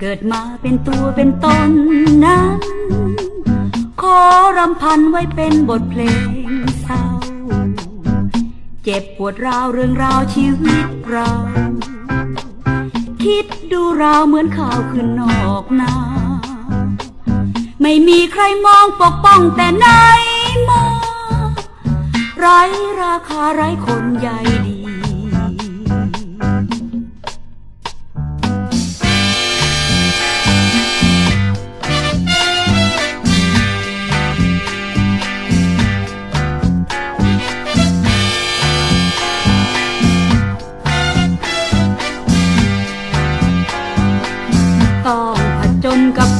เกิดมาเป็นตัวเป็นตนนั้น ขอรำพันไว้เป็นบทเพลงเศร้า เจ็บปวดราวเรื่องราวชีวิตเรา คิดดูราวเหมือนข่าวขึ้นนอกนา ไม่มีใครมองปกป้องแต่ไหนมา ไร้ราคาไร้คนใยดี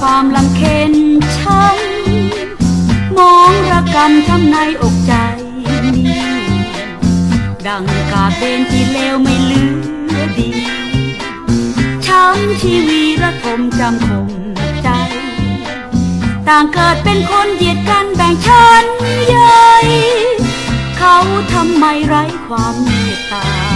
ความลำเค็นช้ำมองระกำช้ำในอกใจนี้ ดังกาเบนที่เลวไม่เหลือดีช้ำชีวีระทมจำคมใจ ต่างเกิดเป็นคนเหยียดกันแบ่งชั้นใหญ่เขาทำไมไร้ความเมตตา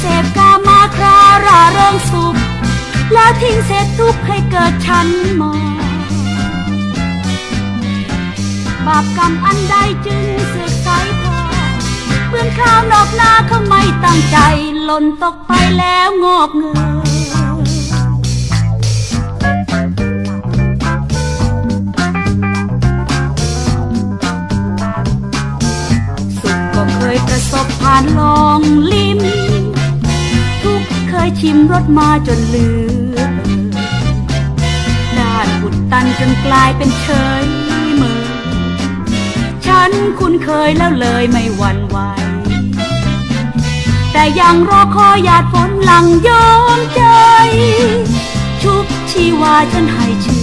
เสพกามาคราราเริงสุข แล้วทิ้งเศษทุกข์ให้เกิดชั้นมองบาปกรรมอันใดจึงเสือกใสพอเปื้อนข้าวนอกนาเขาไม่ตั้งใจหล่นตกไปแล้วงอกเงยสุขก็เคยประสบผ่านลองลิ ชิมรสมาจนลืมด้านอุดตันจนกลายเป็นเฉยเมอฉันคุ้นเคยแล้วเลยไม่หวั่นไหว แต่ยังรอคอยหยาดฝนหลังยอมใจ ชุบชีวาฉันให้ชื่